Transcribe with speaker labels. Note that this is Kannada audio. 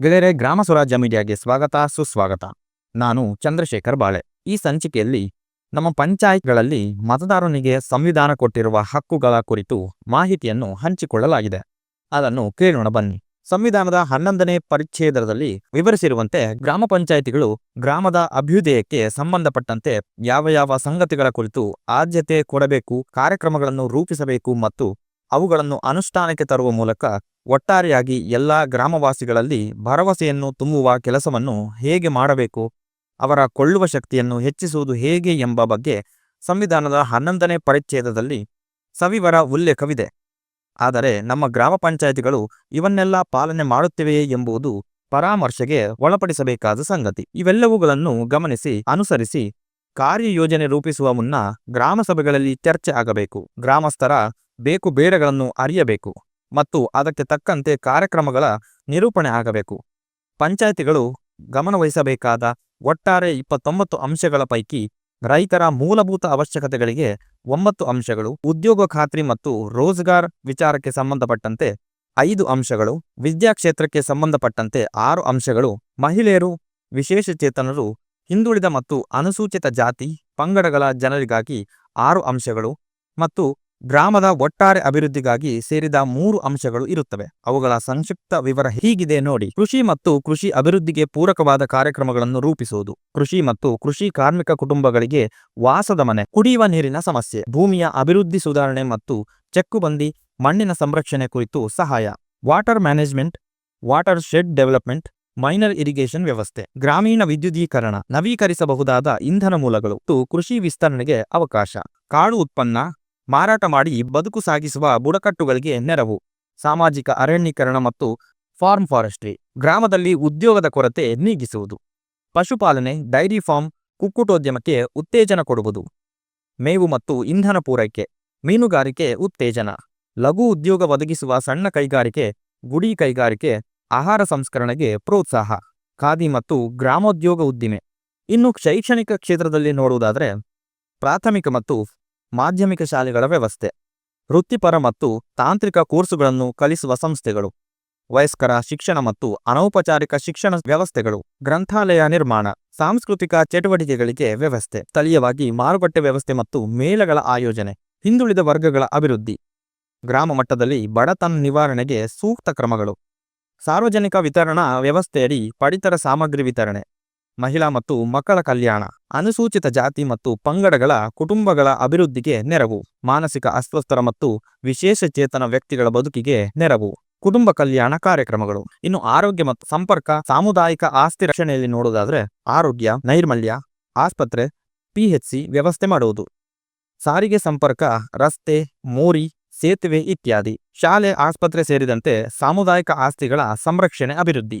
Speaker 1: ಗೆಳೆಯರೆ, ಗ್ರಾಮ ಸ್ವರಾಜ್ಯ ಮೀಡಿಯಾಗೆ ಸ್ವಾಗತ, ಸುಸ್ವಾಗತ. ನಾನು ಚಂದ್ರಶೇಖರ್ ಬಾಳೆ. ಈ ಸಂಚಿಕೆಯಲ್ಲಿ ನಮ್ಮ ಪಂಚಾಯತ್ಗಳಲ್ಲಿ ಮತದಾರನಿಗೆ ಸಂವಿಧಾನ ಕೊಟ್ಟಿರುವ ಹಕ್ಕುಗಳ ಕುರಿತು ಮಾಹಿತಿಯನ್ನು ಹಂಚಿಕೊಳ್ಳಲಾಗಿದೆ. ಅದನ್ನು ಕೇಳೋಣ ಬನ್ನಿ. ಸಂವಿಧಾನದ ಹನ್ನೊಂದನೇ ಪರಿಚ್ಛೇದದಲ್ಲಿ ವಿವರಿಸಿರುವಂತೆ ಗ್ರಾಮ ಪಂಚಾಯಿತಿಗಳು ಗ್ರಾಮದ ಅಭ್ಯುದಯಕ್ಕೆ ಸಂಬಂಧಪಟ್ಟಂತೆ ಯಾವ ಯಾವ ಸಂಗತಿಗಳ ಕುರಿತು ಆದ್ಯತೆ ಕೊಡಬೇಕು, ಕಾರ್ಯಕ್ರಮಗಳನ್ನು ರೂಪಿಸಬೇಕು ಮತ್ತು ಅವುಗಳನ್ನು ಅನುಷ್ಠಾನಕ್ಕೆ ತರುವ ಮೂಲಕ ಒಟ್ಟಾರೆಯಾಗಿ ಎಲ್ಲ ಗ್ರಾಮವಾಸಿಗಳಲ್ಲಿ ಭರವಸೆಯನ್ನು ತುಂಬುವ ಕೆಲಸವನ್ನು ಹೇಗೆ ಮಾಡಬೇಕು, ಅವರ ಕೊಳ್ಳುವ ಶಕ್ತಿಯನ್ನು ಹೆಚ್ಚಿಸುವುದು ಹೇಗೆ ಎಂಬ ಬಗ್ಗೆ ಸಂವಿಧಾನದ ಹನ್ನೊಂದನೇ ಪರಿಚ್ಛೇದದಲ್ಲಿ ಸವಿವರ ಉಲ್ಲೇಖವಿದೆ. ಆದರೆ ನಮ್ಮ ಗ್ರಾಮ ಪಂಚಾಯಿತಿಗಳು ಇವನ್ನೆಲ್ಲ ಪಾಲನೆ ಮಾಡುತ್ತಿವೆಯೇ ಎಂಬುದು ಪರಾಮರ್ಶೆಗೆ ಒಳಪಡಿಸಬೇಕಾದ ಸಂಗತಿ. ಇವೆಲ್ಲವುಗಳನ್ನು ಗಮನಿಸಿ, ಅನುಸರಿಸಿ ಕಾರ್ಯಯೋಜನೆ ರೂಪಿಸುವ ಮುನ್ನ ಗ್ರಾಮಸಭೆಗಳಲ್ಲಿ ಚರ್ಚೆ ಆಗಬೇಕು. ಗ್ರಾಮಸ್ಥರ ಬೇಕು ಬೇಡಗಳನ್ನು ಅರಿಯಬೇಕು ಮತ್ತು ಅದಕ್ಕೆ ತಕ್ಕಂತೆ ಕಾರ್ಯಕ್ರಮಗಳ ನಿರೂಪಣೆ ಆಗಬೇಕು. ಪಂಚಾಯಿತಿಗಳು ಗಮನವಹಿಸಬೇಕಾದ ಒಟ್ಟಾರೆ ಇಪ್ಪತ್ತೊಂಬತ್ತು ಅಂಶಗಳ ಪೈಕಿ ರೈತರ ಮೂಲಭೂತ ಅವಶ್ಯಕತೆಗಳಿಗೆ ಒಂಬತ್ತು ಅಂಶಗಳು ಉದ್ಯೋಗ ಖಾತ್ರಿ ಮತ್ತು ರೋಜ್ಗಾರ್ ವಿಚಾರಕ್ಕೆ ಸಂಬಂಧಪಟ್ಟಂತೆ ಐದು ಅಂಶಗಳು ವಿದ್ಯಾಕ್ಷೇತ್ರಕ್ಕೆ ಸಂಬಂಧಪಟ್ಟಂತೆ ಆರು ಅಂಶಗಳು, ಮಹಿಳೆಯರು ವಿಶೇಷಚೇತನರು ಹಿಂದುಳಿದ ಮತ್ತು ಅನುಸೂಚಿತ ಜಾತಿ, ಪಂಗಡಗಳ ಜನರಿಗಾಗಿ ಆರು ಅಂಶಗಳು ಮತ್ತು ಗ್ರಾಮದ ಒಟ್ಟಾರೆ ಅಭಿವೃದ್ಧಿಗಾಗಿ ಸೇರಿದ ಮೂರು ಅಂಶಗಳು ಇರುತ್ತವೆ. ಅವುಗಳ ಸಂಕ್ಷಿಪ್ತ ವಿವರ ಹೀಗಿದೆ ನೋಡಿ. ಕೃಷಿ ಮತ್ತು ಕೃಷಿ ಅಭಿವೃದ್ಧಿಗೆ ಪೂರಕವಾದ ಕಾರ್ಯಕ್ರಮಗಳನ್ನು ರೂಪಿಸುವುದು. ಕೃಷಿ ಮತ್ತು ಕೃಷಿ ಕಾರ್ಮಿಕ ಕುಟುಂಬಗಳಿಗೆ ವಾಸದ ಮನೆ, ಕುಡಿಯುವ ನೀರಿನ ಸಮಸ್ಯೆ, ಭೂಮಿಯ ಅಭಿವೃದ್ಧಿ ಸುಧಾರಣೆ ಮತ್ತು ಚೆಕ್ಕುಬಂದಿ, ಮಣ್ಣಿನ ಸಂರಕ್ಷಣೆ ಕುರಿತು ಸಹಾಯ. Water management, watershed development, minor irrigation ವ್ಯವಸ್ಥೆ, ಗ್ರಾಮೀಣ ವಿದ್ಯುದೀಕರಣ, ನವೀಕರಿಸಬಹುದಾದ ಇಂಧನ ಮೂಲಗಳು ಮತ್ತು ಕೃಷಿ ವಿಸ್ತರಣೆಗೆ ಅವಕಾಶ. ಕಾಳು ಉತ್ಪನ್ನ ಮಾರಾಟ ಮಾಡಿ ಬದುಕು ಸಾಗಿಸುವ ಬುಡಕಟ್ಟುಗಳಿಗೆ ನೆರವು. ಸಾಮಾಜಿಕ ಅರಣ್ಯೀಕರಣ ಮತ್ತು ಫಾರ್ಮ್ ಫಾರೆಸ್ಟ್ರಿ ಗ್ರಾಮದಲ್ಲಿ ಉದ್ಯೋಗದ ಕೊರತೆ ನೀಗಿಸುವುದು. ಪಶುಪಾಲನೆ, ಡೈರಿ ಫಾರ್ಮ್, ಕುಕ್ಕುಟೋದ್ಯಮಕ್ಕೆ ಉತ್ತೇಜನ ಕೊಡುವುದು. ಮೇವು ಮತ್ತು ಇಂಧನ ಪೂರೈಕೆ, ಮೀನುಗಾರಿಕೆ ಉತ್ತೇಜನ. ಲಘು ಉದ್ಯೋಗ ಒದಗಿಸುವ ಸಣ್ಣ ಕೈಗಾರಿಕೆ, ಗುಡಿ ಕೈಗಾರಿಕೆ, ಆಹಾರ ಸಂಸ್ಕರಣೆಗೆ ಪ್ರೋತ್ಸಾಹ, ಖಾದಿ ಮತ್ತು ಗ್ರಾಮೋದ್ಯೋಗ ಉದ್ದಿಮೆ. ಇನ್ನು ಶೈಕ್ಷಣಿಕ ಕ್ಷೇತ್ರದಲ್ಲಿ ನೋಡುವುದಾದರೆ ಪ್ರಾಥಮಿಕ ಮತ್ತು ಮಾಧ್ಯಮಿಕ ಶಾಲೆಗಳ ವ್ಯವಸ್ಥೆ. ವೃತ್ತಿಪರ ಮತ್ತು ತಾಂತ್ರಿಕ ಕೋರ್ಸುಗಳನ್ನು ಕಲಿಸುವ ಸಂಸ್ಥೆಗಳು. ವಯಸ್ಕರ ಶಿಕ್ಷಣ ಮತ್ತು ಅನೌಪಚಾರಿಕ ಶಿಕ್ಷಣ ವ್ಯವಸ್ಥೆಗಳು. ಗ್ರಂಥಾಲಯ ನಿರ್ಮಾಣ. ಸಾಂಸ್ಕೃತಿಕ ಚಟುವಟಿಕೆಗಳಿಗೆ ವ್ಯವಸ್ಥೆ. ಸ್ಥಳೀಯವಾಗಿ ಮಾರುಕಟ್ಟೆ ವ್ಯವಸ್ಥೆ ಮತ್ತು ಮೇಳಗಳ ಆಯೋಜನೆ. ಹಿಂದುಳಿದ ವರ್ಗಗಳ ಅಭಿವೃದ್ಧಿ. ಗ್ರಾಮ ಮಟ್ಟದಲ್ಲಿ ಬಡತನ ನಿವಾರಣೆಗೆ ಸೂಕ್ತ ಕ್ರಮಗಳು. ಸಾರ್ವಜನಿಕ ವಿತರಣಾ ವ್ಯವಸ್ಥೆಯಡಿ ಪಡಿತರ ಸಾಮಗ್ರಿ ವಿತರಣೆ. ಮಹಿಳಾ ಮತ್ತು ಮಕ್ಕಳ ಕಲ್ಯಾಣ, ಅನುಸೂಚಿತ ಜಾತಿ ಮತ್ತು ಪಂಗಡಗಳ ಕುಟುಂಬಗಳ ಅಭಿವೃದ್ಧಿಗೆ ನೆರವು, ಮಾನಸಿಕ ಅಸ್ವಸ್ಥರ ಮತ್ತು ವಿಶೇಷ ಚೇತನ ವ್ಯಕ್ತಿಗಳ ಬದುಕಿಗೆ ನೆರವು, ಕುಟುಂಬ ಕಲ್ಯಾಣ ಕಾರ್ಯಕ್ರಮಗಳು. ಇನ್ನು ಆರೋಗ್ಯ ಮತ್ತು ಸಂಪರ್ಕ, ಸಾಮುದಾಯಿಕ ಆಸ್ತಿ ರಕ್ಷಣೆಯಲ್ಲಿ ನೋಡುವುದಾದ್ರೆ ಆರೋಗ್ಯ, ನೈರ್ಮಲ್ಯ, ಆಸ್ಪತ್ರೆ, ಪಿಎಚ್ಸಿ ವ್ಯವಸ್ಥೆ ಮಾಡುವುದು. ಸಾರಿಗೆ ಸಂಪರ್ಕ, ರಸ್ತೆ, ಮೋರಿ, ಸೇತುವೆ ಇತ್ಯಾದಿ. ಶಾಲೆ, ಆಸ್ಪತ್ರೆ ಸೇರಿದಂತೆ ಸಾಮುದಾಯಿಕ ಆಸ್ತಿಗಳ ಸಂರಕ್ಷಣೆ, ಅಭಿವೃದ್ಧಿ.